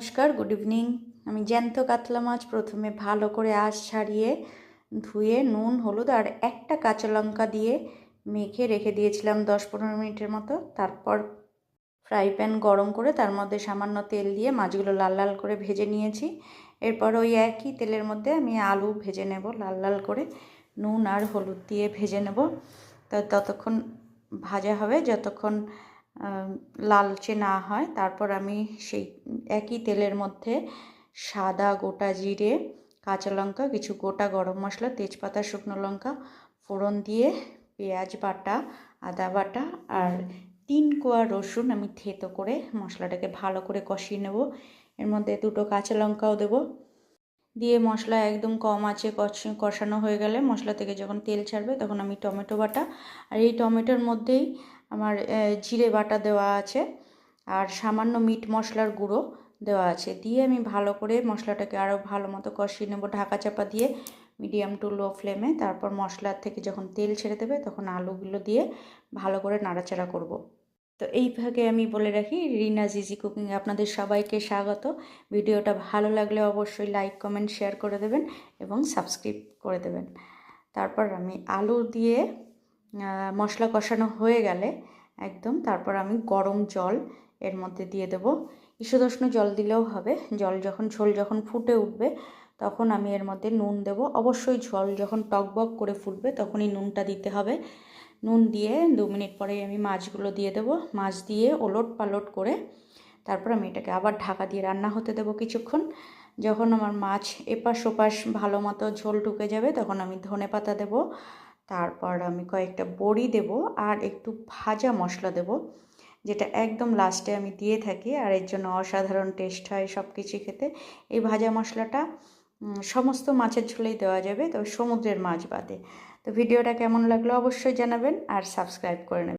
নমস্কার good evening আমি জ্যান্ত কাতলা মাছ প্রথমে ভালো করে আঁশ ছাড়িয়ে ধুয়ে নুন, হলুদ আর একটা কাঁচা লঙ্কা দিয়ে মেখে রেখে দিয়েছিলাম দশ পনেরো মিনিটের মতো। তারপর ফ্রাই প্যান গরম করে তার মধ্যে সামান্য তেল দিয়ে মাছগুলো লাল লাল করে ভেজে নিয়েছি। এরপর ওই একই তেলের মধ্যে আমি আলু ভেজে নেব, লাল লাল করে নুন আর হলুদ দিয়ে ভেজে নেব। তো ততক্ষণ ভাজা হবে, যতক্ষণ লালচে না হয়। তারপর আমি সেই একই তেলের মধ্যে সাদা গোটা জিরে, কাঁচা লঙ্কা, কিছু গোটা গরম মশলা, তেজপাতা, শুকনো লঙ্কা, ফোড়ন দিয়ে, পেঁয়াজ বাটা, আদা বাটা আর তিন কোয়া রসুন আমি থেতো করে মশলাটাকে ভালো করে কষিয়ে নেব। এর মধ্যে দুটো কাঁচা লঙ্কাও দেবো। দিয়ে মশলা একদম কম আছে কষানো হয়ে গেলে মশলা থেকে যখন তেল ছাড়বে তখন আমি টমেটো বাটা। আর এই টমেটোর মধ্যেই আমার জিরে বাটা দেওয়া আছে আর সামান্য মিট মশলার গুঁড়ো দেওয়া আছে। দিয়ে আমি ভালো করে মশলাটাকে আরও ভালো মতো কষিয়ে নেব ঢাকা চাপা দিয়ে মিডিয়াম টু লো ফ্লেমে। তারপর মশলার থেকে যখন তেল ছেড়ে দেবে তখন আলুগুলো দিয়ে ভালো করে নাড়াচাড়া করব। তো এই ভাগে আমি বলে রাখি, রিনা জিজি কুকিংয়ে আপনাদের সবাইকে স্বাগত। ভিডিওটা ভালো লাগলে অবশ্যই লাইক, কমেন্ট, শেয়ার করে দেবেন এবং সাবস্ক্রাইব করে দেবেন। তারপর আমি আলু দিয়ে মশলা কষানো হয়ে গেলে একদম, তারপর আমি গরম জল এর মধ্যে দিয়ে দেব। ঈষদোষ্ণ জল দিলেও হবে, জল যখন, ঝোল যখন ফুটে উঠবে তখন আমি এর মধ্যে নুন দেব। অবশ্যই ঝোল যখন টকবক করে ফুটবে তখনই নুনটা দিতে হবে। নুন দিয়ে দু মিনিট পরে আমি মাছগুলো দিয়ে দেব। মাছ দিয়ে ওলট পালট করে তারপর আমি এটাকে আবার ঢাকা দিয়ে রান্না হতে দেবো কিছুক্ষণ। যখন আমার মাছ এপাশ ওপাশ ভালো মতো ঝোল ঢুকে যাবে তখন আমি ধনে পাতা দেবো। তারপর আমি কয়েকটা বড়ি দেব আর একটু ভাজা মশলা দেব, যেটা একদম লাস্টে আমি দিয়ে থাকি আর এর জন্য অসাধারণ টেস্ট হয় সব কিছু খেতে। এই ভাজা মশলাটা সমস্ত মাছের ঝোলেই দেওয়া যাবে তবে সমুদ্রের মাছ বাদে। তো ভিডিওটা কেমন লাগল অবশ্যই জানাবেন আর সাবস্ক্রাইব করে নেবেন।